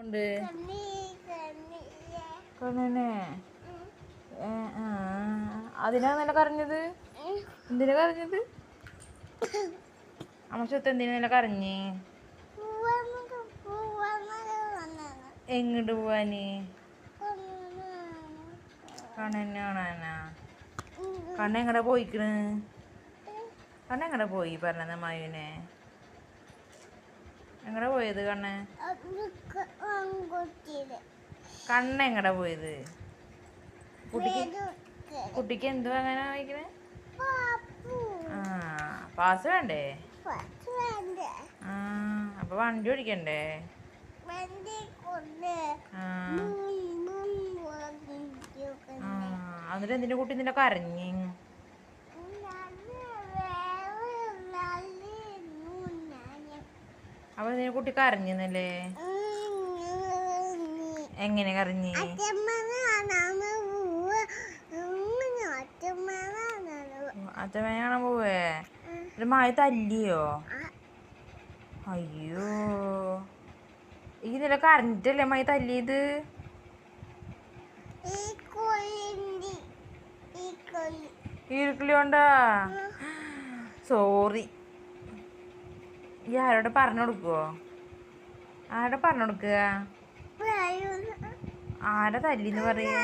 ഉണ്ട്. കണ്ണനെ. അതിനാ നല്ല കരഞ്ഞത്? എന്തിനാ കരഞ്ഞത്? അമ്മ സ്വത്ത് എന്തിനാ നല്ല കരഞ്ഞ്? എങ്ങോട്ട് പോവാന്? കണ്ണനെ കാണാനാ? കണ്ണ എങ്ങടെ പോയിക്കണ്? കണ്ണ എങ്ങടെ പോയി പറഞ്ഞത് മായുവിനെ എങ്ങടെ പോയത് കണ്ണ്? കണ്ണ എങ്ങടെ പോയത്? കുട്ടിക്ക് കുട്ടിക്ക് എന്ത് വാങ്ങാനാ വായിക്കണേ? ആ പാസ് വേണ്ടേ? ആ അപ്പൊ വണ്ടി ഓടിക്കണ്ടേ? എന്നിട്ട് എന്തിന്റെ കുട്ടി നിന്നെ കരഞ്ഞ്? അപ്പൊ നിന്നെ കുട്ടി കരഞ്ഞല്ലേ എങ്ങനെ കരഞ്ഞ്? അച്ഛമ്മനെ കാണാൻ പോവേ? ഒരു മായ തല്ലിയോ? അയ്യോ. ഈ നില കരഞ്ഞിട്ടല്ലേ മായ തല്ലിയത്? ഈർക്കിളി കൊണ്ടാ? സോറി. ഈ ആരോട് പറഞ്ഞു കൊടുക്കുവോ? ആരോട് പറഞ്ഞു കൊടുക്കുക? ആരാ തല്ലിന്ന് പറയേ?